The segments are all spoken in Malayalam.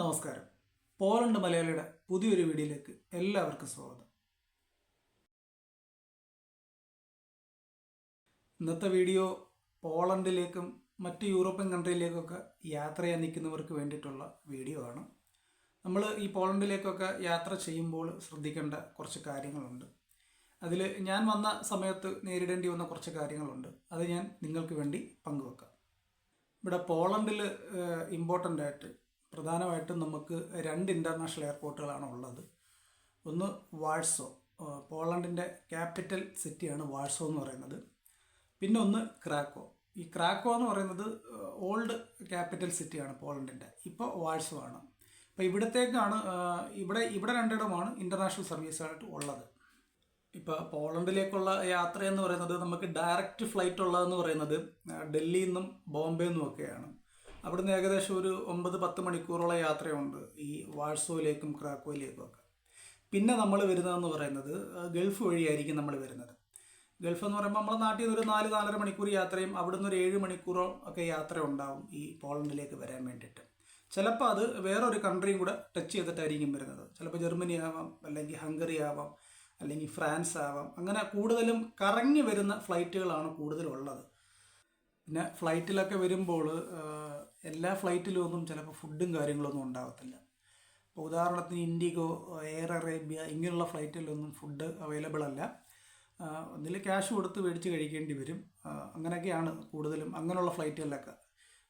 നമസ്കാരം. പോളണ്ട് മലയാളിയുടെ പുതിയൊരു വീഡിയോയിലേക്ക് എല്ലാവർക്കും സ്വാഗതം. ഇന്നത്തെ വീഡിയോ പോളണ്ടിലേക്കും മറ്റ് യൂറോപ്യൻ കൺട്രിയിലേക്കൊക്കെ യാത്ര ചെയ്യാൻ നിൽക്കുന്നവർക്ക് വേണ്ടിയിട്ടുള്ള വീഡിയോ ആണ്. നമ്മൾ ഈ പോളണ്ടിലേക്കൊക്കെ യാത്ര ചെയ്യുമ്പോൾ ശ്രദ്ധിക്കേണ്ട കുറച്ച് കാര്യങ്ങളുണ്ട്. അതിൽ ഞാൻ വന്ന സമയത്ത് നേരിടേണ്ടി വന്ന കുറച്ച് കാര്യങ്ങളുണ്ട്. അത് ഞാൻ നിങ്ങൾക്ക് വേണ്ടി പങ്കുവെക്കാം. ഇവിടെ പോളണ്ടിൽ ഇമ്പോർട്ടന്റ് ആയിട്ട് പ്രധാനമായിട്ടും നമുക്ക് രണ്ട് ഇന്റർനാഷണൽ എയർപോർട്ടുകളാണ് ഉള്ളത്. ഒന്ന് വാഴ്സോ പോളണ്ടിന്റെ ക്യാപിറ്റൽ സിറ്റിയാണ് വാഴ്സോ എന്ന് പറയുന്നത്. പിന്നെ ഒന്ന് ക്രാക്കോ. ഈ ക്രാക്കോ എന്ന് പറയുന്നത് ഓൾഡ് ക്യാപിറ്റൽ സിറ്റിയാണ് പോളണ്ടിന്റെ ഇപ്പോൾ വാഴ്സോ ആണ്. അപ്പോൾ ഇവിടത്തേക്കാണ് ഇവിടെ ഇവിടെ രണ്ടിടമാണ് ഇന്റർനാഷണൽ സർവീസായിട്ട് ഉള്ളത്. ഇപ്പോൾ പോളണ്ടിലേക്കുള്ള യാത്ര എന്ന് പറയുന്നത് നമുക്ക് ഡയറക്റ്റ് ഫ്ലൈറ്റ് ഉള്ളതെന്ന് പറയുന്നത് ഡൽഹിയിൽ നിന്നും ബോംബെ നിന്നും ഒക്കെയാണ്. അവിടുന്ന് ഏകദേശം ഒരു ഒമ്പത് പത്ത് മണിക്കൂറോളം യാത്രയുണ്ട് ഈ വാഴ്സോയിലേക്കും ക്രാക്കോയിലേക്കും ഒക്കെ പിന്നെ നമ്മൾ വരുന്നതെന്ന് പറയുന്നത് ഗൾഫ് വഴിയായിരിക്കും നമ്മൾ വരുന്നത്. ഗൾഫ് എന്ന് പറയുമ്പോൾ നമ്മുടെ നാട്ടിൽ നിന്ന് ഒരു നാല് നാലര മണിക്കൂർ യാത്രയും അവിടുന്ന് ഒരു ഏഴ് മണിക്കൂറോ ഒക്കെ യാത്ര ഉണ്ടാവും ഈ പോളണ്ടിലേക്ക് വരാൻ വേണ്ടിയിട്ട്. ചിലപ്പോൾ അത് വേറൊരു കൺട്രിയും കൂടെ ടച്ച് ചെയ്തിട്ടായിരിക്കും വരുന്നത്. ചിലപ്പോൾ ജർമ്മനി ആവാം അല്ലെങ്കിൽ ഹംഗറി ആവാം അല്ലെങ്കിൽ ഫ്രാൻസ് ആവാം. അങ്ങനെ കൂടുതലും കറങ്ങി വരുന്ന ഫ്ലൈറ്റുകളാണ് കൂടുതലുള്ളത്. പിന്നെ ഫ്ലൈറ്റിലൊക്കെ വരുമ്പോൾ എല്ലാ ഫ്ലൈറ്റിലും ഒന്നും ചിലപ്പോൾ ഫുഡും കാര്യങ്ങളൊന്നും ഉണ്ടാകത്തില്ല. ഇപ്പോൾ ഉദാഹരണത്തിന് ഇൻഡിഗോ എയർ അറേബ്യ ഇങ്ങനെയുള്ള ഫ്ലൈറ്റിലൊന്നും ഫുഡ് അവൈലബിൾ അല്ല. ഒന്നിൽ ക്യാഷ് കൊടുത്ത് മേടിച്ച് കഴിക്കേണ്ടി വരും. അങ്ങനെയൊക്കെയാണ് കൂടുതലും അങ്ങനെയുള്ള ഫ്ലൈറ്റുകളിലൊക്കെ.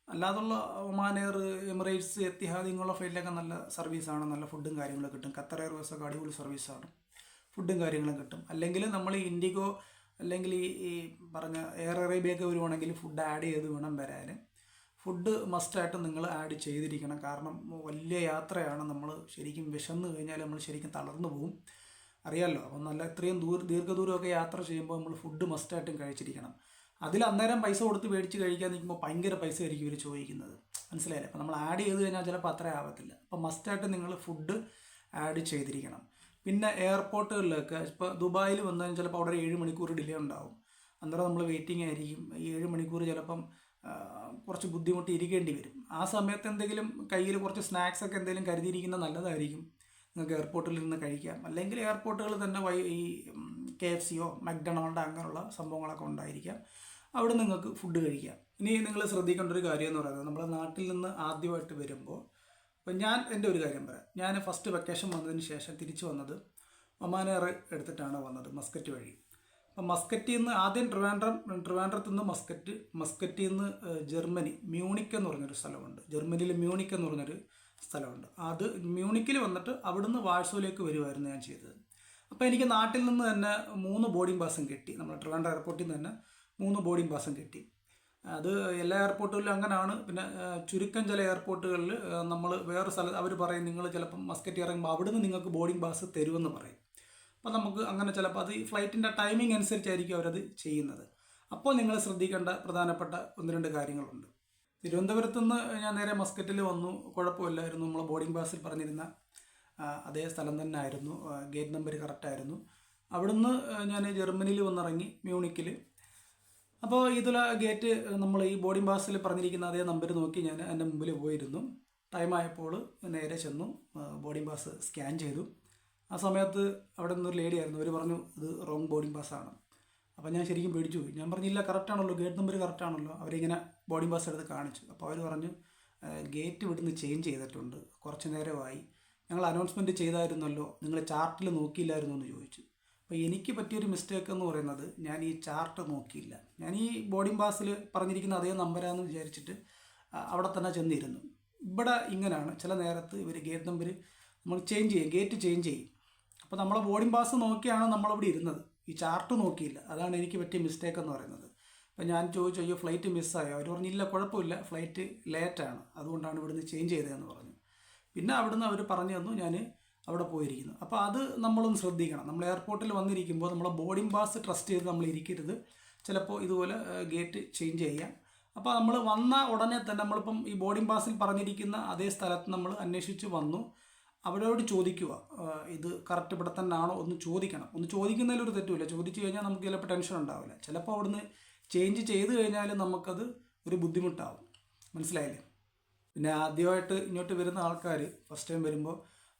അല്ലാതുള്ള ഒമാൻ എയർ എമിറേറ്റ്സ് എത്തിഹാദ് ഇങ്ങനെയുള്ള ഫ്ലൈറ്റിലൊക്കെ നല്ല സർവീസാണ് നല്ല ഫുഡും കാര്യങ്ങളും കിട്ടും. ഖത്തർ എയർവേസ് ഒക്കെ അടിപൊളി സർവീസാണ് ഫുഡും കാര്യങ്ങളും കിട്ടും. അല്ലെങ്കിൽ നമ്മൾ ഇൻഡിഗോ അല്ലെങ്കിൽ ഈ ഈ പറഞ്ഞ എയർ അറേബ്യൊക്കെ വരുവാണെങ്കിൽ ഫുഡ് ആഡ് ചെയ്ത് വേണം വരാൻ. ഫുഡ് മസ്റ്റായിട്ട് നിങ്ങൾ ആഡ് ചെയ്തിരിക്കണം. കാരണം വലിയ യാത്രയാണ് നമ്മൾ ശരിക്കും വിശന്ന് കഴിഞ്ഞാൽ നമ്മൾ ശരിക്കും തളർന്നു പോകും അറിയാമല്ലോ അപ്പം നല്ല ഇത്രയും ദൂര ദീർഘദൂരമൊക്കെ യാത്ര ചെയ്യുമ്പോൾ നമ്മൾ ഫുഡ് മസ്റ്റായിട്ടും കഴിച്ചിരിക്കണം. അതിൽ അന്നേരം പൈസ കൊടുത്ത് മേടിച്ച് കഴിക്കാൻ നിൽക്കുമ്പോൾ ഭയങ്കര പൈസ ആയിരിക്കും ഇവർ ചോദിക്കുന്നത്. മനസ്സിലായില്ലേ? അപ്പം നമ്മൾ ആഡ് ചെയ്ത് കഴിഞ്ഞാൽ ചിലപ്പോൾ അത്ര ആവത്തില്ല. അപ്പം മസ്റ്റായിട്ട് നിങ്ങൾ ഫുഡ് ആഡ് ചെയ്തിരിക്കണം. പിന്നെ എയർപോർട്ടുകളിലൊക്കെ ഇപ്പോൾ ദുബായിൽ വന്നാൽ ചിലപ്പോൾ അവിടെ ഒരു ഏഴ് മണിക്കൂർ ഡിലേ ഉണ്ടാവും. അന്നേരം നമ്മൾ വെയിറ്റിംഗ് ആയിരിക്കും. ഏഴ് മണിക്കൂർ ചിലപ്പം കുറച്ച് ബുദ്ധിമുട്ടി ഇരിക്കേണ്ടി വരും. ആ സമയത്ത് എന്തെങ്കിലും കയ്യിൽ കുറച്ച് സ്നാക്സ് ഒക്കെ എന്തെങ്കിലും കരുതിയിരിക്കുന്നത് നല്ലതായിരിക്കും. നിങ്ങൾക്ക് എയർപോർട്ടിൽ നിന്ന് കഴിക്കാം. അല്ലെങ്കിൽ എയർപോർട്ടുകളിൽ തന്നെ വൈ ഈ കെ എഫ് സിയോ മക്ഡൊണാൾഡ് അങ്ങനെയുള്ള സംഭവങ്ങളൊക്കെ ഉണ്ടായിരിക്കാം. അവിടെ നിങ്ങൾക്ക് ഫുഡ് കഴിക്കാം. ഇനി നിങ്ങൾ ശ്രദ്ധിക്കേണ്ട ഒരു കാര്യം എന്ന് പറയുന്നത് നമ്മുടെ നാട്ടിൽ നിന്ന് ആദ്യമായിട്ട് വരുമ്പോൾ അപ്പം ഞാൻ എന്റെ ഒരു കാര്യം പറയാം. ഞാൻ ഫസ്റ്റ് വെക്കേഷൻ വന്നതിന് ശേഷം തിരിച്ചു വന്നത് ഒമാനേർ എടുത്തിട്ടാണ് വന്നത് മസ്കറ്റ് വഴി. അപ്പം മസ്കറ്റിൽ നിന്ന് ആദ്യം ട്രിവാൻഡ്രം ട്രിവാൻഡ്രത്തു നിന്ന് മസ്കറ്റ് മസ്കറ്റിൽ നിന്ന് ജർമ്മനി മ്യൂണിക് എന്ന് പറഞ്ഞൊരു സ്ഥലമുണ്ട്. ജർമ്മനിയിൽ മ്യൂണിക് എന്ന് പറഞ്ഞൊരു സ്ഥലമുണ്ട്. അത് മ്യൂണിക്കിൽ വന്നിട്ട് അവിടുന്ന് വാഴ്സോയിലേക്ക് വരുമായിരുന്നു ഞാൻ ചെയ്തത്. അപ്പോൾ എനിക്ക് നാട്ടിൽ നിന്ന് തന്നെ മൂന്ന് ബോർഡിംഗ് പാസും കിട്ടി. നമ്മുടെ ട്രിവാൻഡ്രം എയർപോർട്ടിൽ നിന്ന് തന്നെ മൂന്ന് ബോർഡിംഗ് പാസും കിട്ടി. അത് എല്ലാ എയർപോർട്ടുകളിലും അങ്ങനെയാണ് പിന്നെ ചുരുക്കം ചില എയർപോർട്ടുകളിൽ നമ്മൾ വേറെ സ്ഥലത്ത് അവർ പറയും നിങ്ങൾ ചിലപ്പം മസ്കറ്റ് ഇറങ്ങുമ്പോൾ അവിടുന്ന് നിങ്ങൾക്ക് ബോർഡിംഗ് പാസ് തരുമെന്ന് പറയും. അപ്പോൾ നമുക്ക് അങ്ങനെ ചിലപ്പോൾ അത് ഈ ഫ്ലൈറ്റിന്റെ ടൈമിംഗ് അനുസരിച്ചായിരിക്കും അവരത് ചെയ്യുന്നത്. അപ്പോൾ നിങ്ങൾ ശ്രദ്ധിക്കേണ്ട പ്രധാനപ്പെട്ട ഒന്ന് രണ്ട് കാര്യങ്ങളുണ്ട്. തിരുവനന്തപുരത്ത് നിന്ന് ഞാൻ നേരെ മസ്കറ്റിൽ വന്നു. കുഴപ്പമില്ലായിരുന്നു. നമ്മൾ ബോർഡിംഗ് പാസിൽ പറഞ്ഞിരുന്ന അതേ സ്ഥലം തന്നെ ആയിരുന്നു ഗേറ്റ് നമ്പർ കറക്റ്റായിരുന്നു. അവിടുന്ന് ഞാൻ ജർമ്മനിയിൽ വന്നിറങ്ങി മ്യൂണിക്കിൽ അപ്പോൾ ഇതിലെ ഗേറ്റ് നമ്മൾ ഈ ബോർഡിംഗ് പാസിൽ പറഞ്ഞിരിക്കുന്ന അതേ നമ്പർ നോക്കി ഞാൻ എന്റെ മുമ്പിൽ പോയിരുന്നു. ടൈം ആയപ്പോൾ നേരെ ചെന്നു ബോർഡിംഗ് പാസ് സ്കാൻ ചെയ്തു. ആ സമയത്ത് അവിടെ നിന്നൊരു ലേഡി ആയിരുന്നു അവർ പറഞ്ഞു ഇത് റോങ് ബോർഡിംഗ് പാസ്സാണ് അപ്പോൾ ഞാൻ ശരിക്കും പേടിച്ചു പോയി. ഞാൻ പറഞ്ഞില്ല കറക്റ്റ് ആണല്ലോ ഗേറ്റ് നമ്പർ കറക്റ്റ് ആണല്ലോ. അവരിങ്ങനെ ബോർഡിംഗ് പാസ് എടുത്ത് കാണിച്ചു. അപ്പോൾ അവർ പറഞ്ഞു ഗേറ്റ് ഇവിടുന്ന് ചേഞ്ച് ചെയ്തിട്ടുണ്ട്. കുറച്ച് നേരമായി. ഞങ്ങൾ അനൗൺസ്മെന്റ് ചെയ്തായിരുന്നല്ലോ നിങ്ങൾ ചാർട്ടിൽ നോക്കിയില്ലായിരുന്നു? എന്ന് ചോദിച്ചു. അപ്പോൾ എനിക്ക് പറ്റിയൊരു മിസ്റ്റേക്ക് എന്ന് പറയുന്നത് ഞാൻ ഈ ചാർട്ട് നോക്കിയില്ല. ഞാൻ ഈ ബോർഡിംഗ് പാസിൽ പറഞ്ഞിരിക്കുന്ന അതേ നമ്പരാന്ന് വിചാരിച്ചിട്ട് അവിടെ തന്നെ ചെന്നിരുന്നു. ഇവിടെ ഇങ്ങനെയാണ് ചില നേരത്ത് ഇവർ ഗേറ്റ് നമ്പർ നമ്മൾ ചേഞ്ച് ചെയ്യും ഗേറ്റ് ചേഞ്ച് ചെയ്യും. അപ്പോൾ നമ്മളെ ബോർഡിംഗ് പാസ് നോക്കിയാണ് നമ്മളവിടെ ഇരുന്നത്. ഈ ചാർട്ട് നോക്കിയില്ല. അതാണ് എനിക്ക് പറ്റിയ മിസ്റ്റേക്ക് എന്ന് പറയുന്നത്. അപ്പോൾ ഞാൻ ചോദിച്ചു അയ്യോ ഫ്ലൈറ്റ് മിസ്സായോ അവർ പറഞ്ഞില്ല കുഴപ്പമില്ല. ഫ്ലൈറ്റ് ലേറ്റാണ് അതുകൊണ്ടാണ് ഇവിടുന്ന് ചേഞ്ച് ചെയ്തതെന്ന് പറഞ്ഞു. പിന്നെ അവിടുന്ന് അവർ പറഞ്ഞു തന്നു ഞാൻ അവിടെ പോയിരിക്കുന്നു. അപ്പോൾ അത് നമ്മളൊന്ന് ശ്രദ്ധിക്കണം. നമ്മൾ എയർപോർട്ടിൽ വന്നിരിക്കുമ്പോൾ നമ്മളെ ബോർഡിംഗ് പാസ് ട്രസ്റ്റ് ചെയ്ത് നമ്മൾ ഇരിക്കരുത്. ചിലപ്പോൾ ഇതുപോലെ ഗേറ്റ് ചേഞ്ച് ചെയ്യാം. അപ്പോൾ നമ്മൾ വന്ന ഉടനെ തന്നെ നമ്മളിപ്പം ഈ ബോർഡിംഗ് പാസിൽ പറഞ്ഞിരിക്കുന്ന അതേ സ്ഥലത്ത് നമ്മൾ അന്വേഷിച്ച് വന്നു. അവരോട് ചോദിക്കുക ഇത് കറക്റ്റ് ഇവിടെ തന്നെ ആണോ ഒന്ന് ചോദിക്കണം. ഒന്ന് ചോദിക്കുന്നതിൽ ഒരു തെറ്റുമില്ല. ചോദിച്ചു കഴിഞ്ഞാൽ നമുക്ക് ചിലപ്പോൾ ടെൻഷൻ ഉണ്ടാവില്ല. ചിലപ്പോൾ അവിടുന്ന് ചേഞ്ച് ചെയ്ത് കഴിഞ്ഞാൽ നമുക്കത് ഒരു ബുദ്ധിമുട്ടാവും. മനസ്സിലായില്ലേ? പിന്നെ ആദ്യമായിട്ട് ഇങ്ങോട്ട് വരുന്ന ആൾക്കാർ ഫസ്റ്റ് ടൈം വരുമ്പോൾ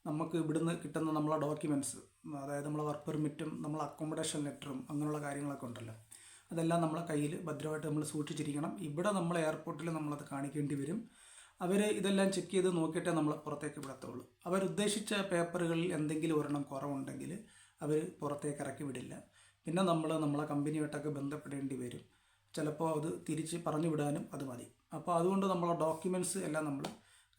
നമുക്ക് ഇവിടുന്ന് കിട്ടുന്ന നമ്മളെ ഡോക്യുമെന്റ്സ് അതായത് നമ്മളെ വർക്ക് പെർമിറ്റും നമ്മളെ അക്കോമഡേഷൻ ലെറ്ററും അങ്ങനെയുള്ള കാര്യങ്ങളൊക്കെ ഉണ്ടല്ലോ. അതെല്ലാം നമ്മളെ കയ്യിൽ ഭദ്രമായിട്ട് നമ്മൾ സൂക്ഷിച്ചിരിക്കണം. ഇവിടെ നമ്മൾ എയർപോർട്ടിൽ നമ്മളത് കാണിക്കേണ്ടി വരും. അവർ ഇതെല്ലാം ചെക്ക് ചെയ്ത് നോക്കിയിട്ടേ നമ്മൾ പുറത്തേക്ക് വിടത്തുള്ളൂ. അവരുദ്ദേശിച്ച പേപ്പറുകളിൽ എന്തെങ്കിലും ഒരെണ്ണം കുറവുണ്ടെങ്കിൽ അവർ പുറത്തേക്ക് ഇറക്കി വിടില്ല. പിന്നെ നമ്മൾ നമ്മളെ കമ്പനിയായിട്ടൊക്കെ ബന്ധപ്പെടേണ്ടി വരും. ചിലപ്പോൾ അത് തിരിച്ച് പറഞ്ഞു വിടാനും അത് മതി. അപ്പോൾ അതുകൊണ്ട് നമ്മളെ ഡോക്യുമെന്റ്സ് എല്ലാം നമ്മൾ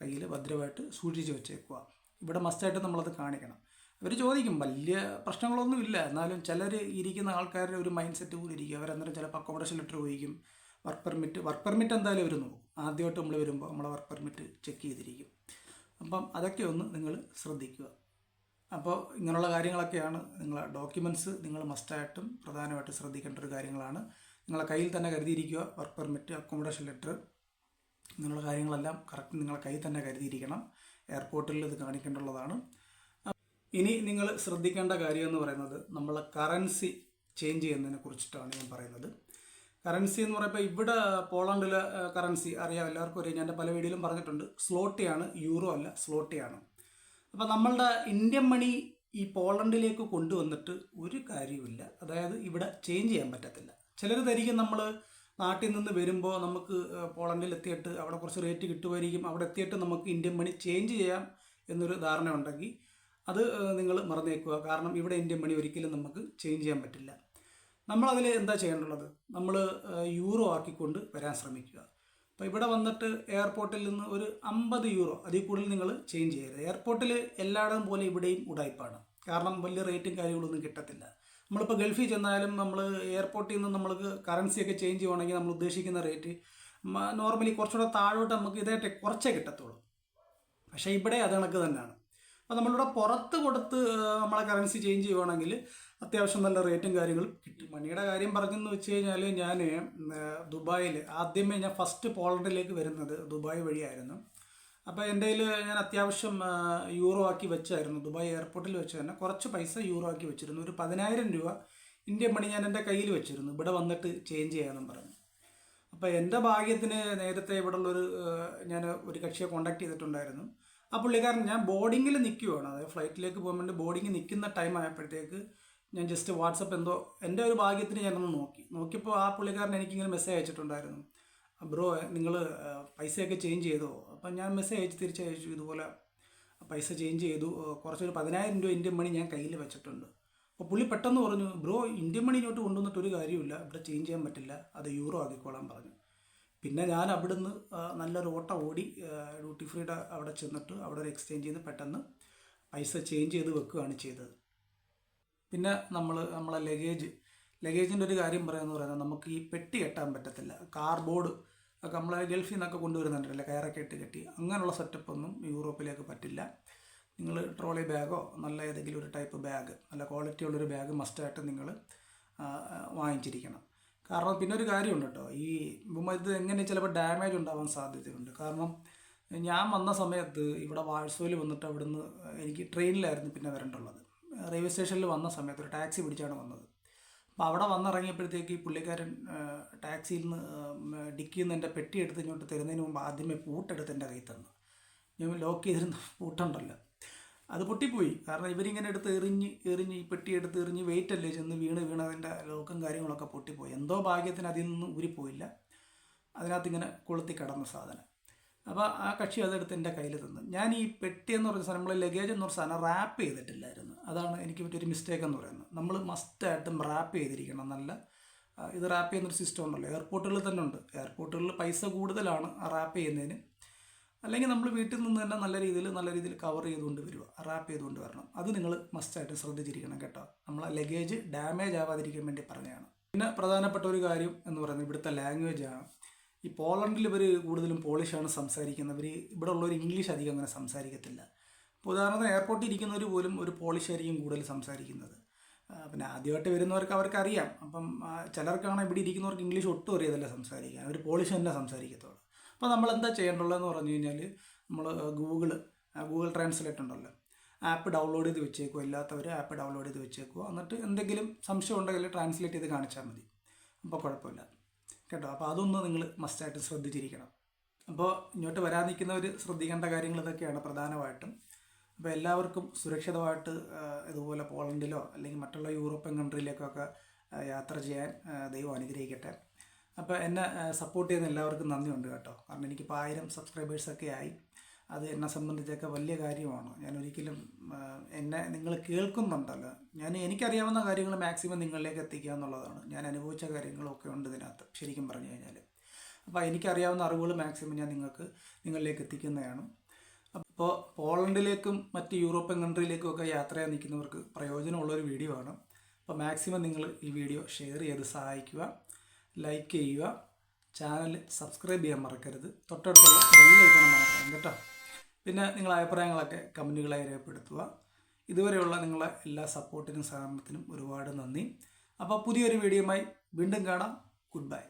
കയ്യിൽ ഭദ്രമായിട്ട് സൂക്ഷിച്ച് വെച്ചേക്കുക ഇവിടെ മസ്റ്റായിട്ട് നമ്മളത് കാണിക്കണം. അവർ ചോദിക്കും വലിയ പ്രശ്നങ്ങളൊന്നും ഇല്ല. എന്നാലും ചിലർ ഇരിക്കുന്ന ആൾക്കാരുടെ ഒരു മൈൻഡ് സെറ്റ് പോലെ ഇരിക്കും. അവരന്നേരം ചിലപ്പോൾ അക്കോമഡേഷൻ ലെറ്റർ ചോദിക്കും. വർക്ക് പെർമിറ്റ് വർക്ക് പെർമിറ്റ് എന്തായാലും അവർ നോക്കും. ആദ്യമായിട്ട് നമ്മൾ വരുമ്പോൾ നമ്മളെ വർക്ക് പെർമിറ്റ് ചെക്ക് ചെയ്തിരിക്കും. അപ്പം അതൊക്കെ ഒന്ന് നിങ്ങൾ ശ്രദ്ധിക്കുക. അപ്പോൾ ഇങ്ങനെയുള്ള കാര്യങ്ങളൊക്കെയാണ് നിങ്ങളെ ഡോക്യുമെന്റ്സ് നിങ്ങൾ മസ്റ്റായിട്ടും പ്രധാനമായിട്ടും ശ്രദ്ധിക്കേണ്ട ഒരു കാര്യങ്ങളാണ്. നിങ്ങളെ കയ്യിൽ തന്നെ കരുതിയിരിക്കുക വർക്ക് പെർമിറ്റ് അക്കോമഡേഷൻ ലെറ്റർ ഇങ്ങനെയുള്ള കാര്യങ്ങളെല്ലാം കറക്റ്റ് നിങ്ങളെ കയ്യിൽ തന്നെ കരുതിയിരിക്കണം. എയർപോർട്ടിൽ ഇത് കാണിക്കേണ്ടുള്ളതാണ് ഇനി നിങ്ങൾ ശ്രദ്ധിക്കേണ്ട കാര്യം എന്ന് പറയുന്നത് നമ്മളെ കറൻസി ചേഞ്ച് ചെയ്യുന്നതിനെ കുറിച്ചിട്ടാണ് ഞാൻ പറയുന്നത്. കറൻസി എന്ന് പറയുമ്പോൾ ഇവിടെ പോളണ്ടിലെ കറൻസി അറിയാം എല്ലാവർക്കും അറിയാം. ഞാൻ പല വീഡിയോയിലും പറഞ്ഞിട്ടുണ്ട്. സ്ലോട്ടിയാണ് യൂറോ അല്ല സ്ലോട്ടിയാണ് അപ്പോൾ നമ്മളുടെ ഇന്ത്യൻ മണി ഈ പോളണ്ടിലേക്ക് കൊണ്ടുവന്നിട്ട് ഒരു കാര്യവുമില്ല. അതായത് ഇവിടെ ചേഞ്ച് ചെയ്യാൻ പറ്റത്തില്ല. ചിലർ ധരിക്കും നമ്മൾ നാട്ടിൽ നിന്ന് വരുമ്പോൾ നമുക്ക് പോളണ്ടിൽ എത്തിയിട്ട് അവിടെ കുറച്ച് റേറ്റ് കിട്ടുമായിരിക്കും. അവിടെ എത്തിയിട്ട് നമുക്ക് ഇന്ത്യൻ മണി ചേഞ്ച് ചെയ്യാം എന്നൊരു ധാരണ ഉണ്ടെങ്കിൽ അത് നിങ്ങൾ മറന്നേക്കുക. കാരണം ഇവിടെ ഇന്ത്യൻ മണി ഒരിക്കലും നമുക്ക് ചേഞ്ച് ചെയ്യാൻ പറ്റില്ല. നമ്മളതിൽ എന്താ ചെയ്യേണ്ടുള്ളത് നമ്മൾ യൂറോ ആക്കിക്കൊണ്ട് വരാൻ ശ്രമിക്കുക. അപ്പോൾ ഇവിടെ വന്നിട്ട് എയർപോർട്ടിൽ നിന്ന് ഒരു അമ്പത് യൂറോ അതിൽ കൂടുതൽ നിങ്ങൾ ചേഞ്ച് ചെയ്യരുത്. എയർപോർട്ടിൽ എല്ലായിടം പോലെ ഇവിടെയും ഉടായ്പാണ് കാരണം വലിയ റേറ്റും കാര്യങ്ങളൊന്നും കിട്ടത്തില്ല. നമ്മളിപ്പോൾ ഗൾഫിൽ ചെന്നാലും നമ്മൾ എയർപോർട്ടിൽ നിന്ന് നമ്മൾക്ക് കറൻസിയൊക്കെ ചേഞ്ച് ചെയ്യുവാണെങ്കിൽ നമ്മൾ ഉദ്ദേശിക്കുന്ന റേറ്റ് നോർമലി കുറച്ചുകൂടെ താഴോട്ട് നമുക്ക് ഇതായിട്ട് കുറച്ചേ കിട്ടത്തുള്ളൂ. പക്ഷേ ഇവിടെ അത് കണക്ക് തന്നെയാണ്. അപ്പോൾ നമ്മളിവിടെ പുറത്ത് കൊടുത്ത് നമ്മളെ കറൻസി ചേഞ്ച് ചെയ്യുവാണെങ്കിൽ അത്യാവശ്യം നല്ല റേറ്റും കാര്യങ്ങളും കിട്ടും. മണിയുടെ കാര്യം പറഞ്ഞെന്ന് വെച്ച് കഴിഞ്ഞാൽ ഞാൻ ദുബായിൽ ആദ്യമേ ഞാൻ ഫസ്റ്റ് പോളണ്ടിലേക്ക് വരുന്നത് ദുബായ് വഴിയായിരുന്നു. അപ്പോൾ എന്റെ കയ്യിൽ ഞാൻ അത്യാവശ്യം യൂറോ ആക്കി വെച്ചായിരുന്നു. ദുബായ് എയർപോർട്ടിൽ വെച്ച് തന്നെ കുറച്ച് പൈസ യൂറോ ആക്കി വെച്ചിരുന്നു. ഒരു പതിനായിരം രൂപ ഇന്ത്യൻ മണി ഞാൻ എന്റെ കയ്യിൽ വെച്ചിരുന്നു. ഇവിടെ വന്നിട്ട് ചേഞ്ച് ചെയ്യാമെന്നും പറഞ്ഞു. അപ്പോൾ എന്റെ ഭാഗ്യത്തിന് നേരത്തെ ഇവിടെ ഉള്ളൊരു ഞാൻ ഒരു കക്ഷിയെ കോണ്ടാക്ട് ചെയ്തിട്ടുണ്ടായിരുന്നു. ആ പുള്ളിക്കാരൻ ഞാൻ ബോർഡിങ്ങിൽ നിൽക്കുവാണ് അതായത് ഫ്ലൈറ്റിലേക്ക് പോകാൻ വേണ്ടി ബോർഡിങ്ങിൽ നിൽക്കുന്ന ടൈം ആയപ്പോഴത്തേക്ക് ഞാൻ ജസ്റ്റ് വാട്സപ്പ് എന്തോ എന്റെ ഒരു ഭാഗ്യത്തിന് ഞാനൊന്ന് നോക്കി. നോക്കിയപ്പോൾ ആ പുള്ളിക്കാരൻ എനിക്കിങ്ങനെ മെസ്സേജ് അയച്ചിട്ടുണ്ടായിരുന്നു. ബ്രോ നിങ്ങൾ പൈസയൊക്കെ ചേഞ്ച് ചെയ്തോ? അപ്പം ഞാൻ മെസ്സേജ് അയച്ച് തിരിച്ചയച്ചു. ഇതുപോലെ പൈസ ചേഞ്ച് ചെയ്തു. കുറച്ചൊരു പതിനായിരം രൂപ ഇന്ത്യൻ മണി ഞാൻ കയ്യിൽ വെച്ചിട്ടുണ്ട്. അപ്പോൾ പുള്ളി പെട്ടെന്ന് പറഞ്ഞു ബ്രോ ഇന്ത്യൻ മണി ഇങ്ങോട്ട് കൊണ്ടുവന്നിട്ട് ഒരു കാര്യമില്ല ഇവിടെ ചേഞ്ച് ചെയ്യാൻ പറ്റില്ല. അത് യൂറോ ആക്കിക്കോളാൻ പറഞ്ഞു. പിന്നെ ഞാൻ അവിടുന്ന് നല്ലൊരു ഓട്ട ഓടി ഡ്യൂട്ടി ഫ്രീയുടെ അവിടെ ചെന്നിട്ട് അവിടെ ഒരു എക്സ്ചേഞ്ച് ചെയ്ത് പെട്ടെന്ന് പൈസ ചേഞ്ച് ചെയ്ത് വെക്കുകയാണ് ചെയ്തത്. പിന്നെ നമ്മൾ നമ്മളെ ലഗേജ് ലഗേജിന്റെ ഒരു കാര്യം പറയാമെന്ന് പറയുന്നത് നമുക്ക് ഈ പെട്ടി കെട്ടാൻ പറ്റത്തില്ല. കാർബോർഡ് ഒക്കെ നമ്മളെ ഗൾഫിൽ നിന്നൊക്കെ കൊണ്ടുവരുന്നുണ്ടല്ലോ കയറൊക്കെ ഇട്ട് കെട്ടി. അങ്ങനെയുള്ള സെറ്റപ്പ് ഒന്നും യൂറോപ്പിലേക്ക് പറ്റില്ല. നിങ്ങൾ ട്രോളി ബാഗോ നല്ല ഏതെങ്കിലും ഒരു ടൈപ്പ് ബാഗ് നല്ല ക്വാളിറ്റി ഉള്ളൊരു ബാഗ് മസ്റ്റായിട്ട് നിങ്ങൾ വാങ്ങിച്ചിരിക്കണം. കാരണം പിന്നെ ഒരു കാര്യമുണ്ട് കേട്ടോ ഈ ഇത് എങ്ങനെ ചിലപ്പോൾ ഡാമേജ് ഉണ്ടാവാൻ സാധ്യതയുണ്ട്. കാരണം ഞാൻ വന്ന സമയത്ത് ഇവിടെ വാഴ്സോയിൽ വന്നിട്ട് അവിടുന്ന് എനിക്ക് ട്രെയിനിലായിരുന്നു പിന്നെ വരേണ്ടുള്ളത്. റെയിൽവേ സ്റ്റേഷനിൽ വന്ന സമയത്ത് ഒരു ടാക്സി പിടിച്ചാണ് വന്നത്. അപ്പോൾ അവിടെ വന്നിറങ്ങിയപ്പോഴത്തേക്ക് ഈ പുള്ളിക്കാരൻ ടാക്സിയിൽ നിന്ന് ഡിക്കിയിൽ നിന്ന് എന്റെ പെട്ടി എടുത്ത് ഇങ്ങോട്ട് തരുന്നതിന് മുമ്പ് ആദ്യമേ പൂട്ടെടുത്ത് എന്റെ കയ്യിൽ തന്നു. ഞാൻ ലോക്ക് ചെയ്തിരുന്ന പൂട്ടുണ്ടല്ലോ. അത് പൊട്ടിപ്പോയി. കാരണം ഇവരിങ്ങനെ എടുത്ത് എറിഞ്ഞ് എറിഞ്ഞ് ഈ പെട്ടി എടുത്ത് എറിഞ്ഞ് വെയിറ്റ് അല്ലേ ചെന്ന് വീണ് വീണ് അതിന്റെ ലോക്കും കാര്യങ്ങളൊക്കെ പൊട്ടിപ്പോയി. എന്തോ ഭാഗ്യത്തിന് അതിൽ നിന്ന് ഊരിപ്പോയില്ല. അതിനകത്ത് ഇങ്ങനെ കൊളുത്തി കിടന്ന സാധനം. അപ്പോൾ ആ കക്ഷി അതെടുത്ത് എന്റെ കയ്യിൽ തന്നു. ഞാൻ ഈ പെട്ടി എന്ന് പറയുന്ന സാധനം നമ്മൾ ലഗേജ് എന്ന് പറഞ്ഞ സാധനം റാപ്പ് ചെയ്തിട്ടില്ലായിരുന്നു. അതാണ് എനിക്ക് പറ്റിയൊരു മിസ്റ്റേക്ക് എന്ന് പറയുന്നത്. നമ്മൾ മസ്റ്റായിട്ടും റാപ്പ് ചെയ്തിരിക്കണം. നല്ല ഇത് റാപ്പ് ചെയ്യുന്നൊരു സിസ്റ്റം ഉണ്ടല്ലോ. എയർപോർട്ടുകളിൽ തന്നെ ഉണ്ട്. എയർപോർട്ടുകളിൽ പൈസ കൂടുതലാണ് റാപ്പ് ചെയ്യുന്നതിന്. അല്ലെങ്കിൽ നമ്മൾ വീട്ടിൽ നിന്ന് തന്നെ നല്ല രീതിയിൽ നല്ല രീതിയിൽ കവർ ചെയ്തുകൊണ്ട് വരിക റാപ്പ് ചെയ്തുകൊണ്ട് വരണം. അത് നിങ്ങൾ മസ്റ്റായിട്ട് ശ്രദ്ധിച്ചിരിക്കണം കേട്ടോ. നമ്മൾ ലഗേജ് ഡാമേജ് ആവാതിരിക്കാൻ വേണ്ടി പറഞ്ഞതാണ്. പിന്നെ പ്രധാനപ്പെട്ട ഒരു കാര്യം എന്ന് പറയുന്നത് ഇവിടുത്തെ ലാംഗ്വേജ് ആണ്. ഈ പോളണ്ടിൽ ഇവർ കൂടുതലും പോളിഷാണ് സംസാരിക്കുന്നത്. ഇവർ ഇവിടെ ഉള്ളവർ ഇംഗ്ലീഷ് അധികം അങ്ങനെ സംസാരിക്കത്തില്ല. അപ്പോൾ ഉദാഹരണത്തിന് എയർപോർട്ടിൽ ഇരിക്കുന്നവർ പോലും ഒരു പോളിഷ് ആയിരിക്കും കൂടുതൽ സംസാരിക്കുന്നത്. പിന്നെ ആദ്യമായിട്ട് വരുന്നവർക്ക് അവർക്കറിയാം. അപ്പം ചിലർക്കാണ് ഇവിടെ ഇരിക്കുന്നവർക്ക് ഇംഗ്ലീഷ് ഒട്ടും അറിയാതല്ല സംസാരിക്കാൻ. അവർ പോളിഷ് തന്നെ സംസാരിക്കത്തുള്ളൂ അപ്പോൾ നമ്മൾ എന്താ ചെയ്യേണ്ടുള്ളതെന്ന് പറഞ്ഞു കഴിഞ്ഞാൽ നമ്മൾ ഗൂഗിൾ ഗൂഗിൾ ട്രാൻസ്ലേറ്റ് ഉണ്ടല്ലോ. ആപ്പ് ഡൗൺലോഡ് ചെയ്ത് വെച്ചേക്കുക ഇല്ലാത്തവർ ആപ്പ് ഡൗൺലോഡ് ചെയ്ത് വെച്ചേക്കുക എന്നിട്ട് എന്തെങ്കിലും സംശയം ഉണ്ടെങ്കിൽ ട്രാൻസ്ലേറ്റ് ചെയ്ത് കാണിച്ചാൽ മതി. അപ്പോൾ കുഴപ്പമില്ല. കേട്ടോ? അപ്പോൾ അതൊന്ന് നിങ്ങൾ മസ്റ്റായിട്ട് ശ്രദ്ധിച്ചിരിക്കണം. അപ്പോൾ ഇങ്ങോട്ട് വരാൻ നിൽക്കുന്നവർ ശ്രദ്ധിക്കേണ്ട കാര്യങ്ങൾ ഇതൊക്കെയാണ് പ്രധാനമായിട്ടും. അപ്പോൾ എല്ലാവർക്കും സുരക്ഷിതമായിട്ട് ഇതുപോലെ പോളണ്ടിലോ അല്ലെങ്കിൽ മറ്റുള്ള യൂറോപ്യൻ കൺട്രിയിലേക്കൊക്കെ യാത്ര ചെയ്യാൻ ദൈവം അനുഗ്രഹിക്കട്ടെ. അപ്പോൾ എന്നെ സപ്പോർട്ട് ചെയ്യുന്ന എല്ലാവർക്കും നന്ദിയുണ്ട് കേട്ടോ. കാരണം എനിക്കിപ്പോൾ ആയിരം സബ്സ്ക്രൈബേഴ്സൊക്കെ ആയി. അത് എന്നെ സംബന്ധിച്ചൊക്കെ വലിയ കാര്യമാണ്. ഞാൻ ഒരിക്കലും എന്നെ നിങ്ങൾ കേൾക്കുന്നുണ്ടല്ലോ. ഞാൻ എനിക്കറിയാവുന്ന കാര്യങ്ങൾ മാക്സിമം നിങ്ങളിലേക്ക് എത്തിക്കുക എന്നുള്ളതാണ്. ഞാൻ അനുഭവിച്ച കാര്യങ്ങളൊക്കെ ഉണ്ട് ഇതിനകത്ത് ശരിക്കും പറഞ്ഞു കഴിഞ്ഞാൽ അപ്പോൾ എനിക്കറിയാവുന്ന അറിവുകൾ മാക്സിമം ഞാൻ നിങ്ങൾക്ക് നിങ്ങളിലേക്ക് എത്തിക്കുന്നതാണ്. അപ്പോൾ പോളണ്ടിലേക്കും മറ്റ് യൂറോപ്യൻ കൺട്രിയിലേക്കും ഒക്കെ യാത്ര ചെയ്യാൻ നിൽക്കുന്നവർക്ക് പ്രയോജനമുള്ളൊരു വീഡിയോ ആണ്. അപ്പോൾ മാക്സിമം നിങ്ങൾ ഈ വീഡിയോ ഷെയർ ചെയ്ത് സഹായിക്കുക ലൈക്ക് ചെയ്യുക ചാനൽ സബ്സ്ക്രൈബ് ചെയ്യാൻ മറക്കരുത്. തൊട്ടടുത്തുള്ള ബെല്ലൈക്കണം മറക്കണം കേട്ടോ. പിന്നെ നിങ്ങളുടെ അഭിപ്രായങ്ങളൊക്കെ കമന്റുകളായി രേഖപ്പെടുത്തുക. ഇതുവരെയുള്ള നിങ്ങളെ എല്ലാ സപ്പോർട്ടിനും സഹകരണത്തിനും ഒരുപാട് നന്ദി. അപ്പോൾ പുതിയൊരു വീഡിയോയുമായി വീണ്ടും കാണാം. Good bye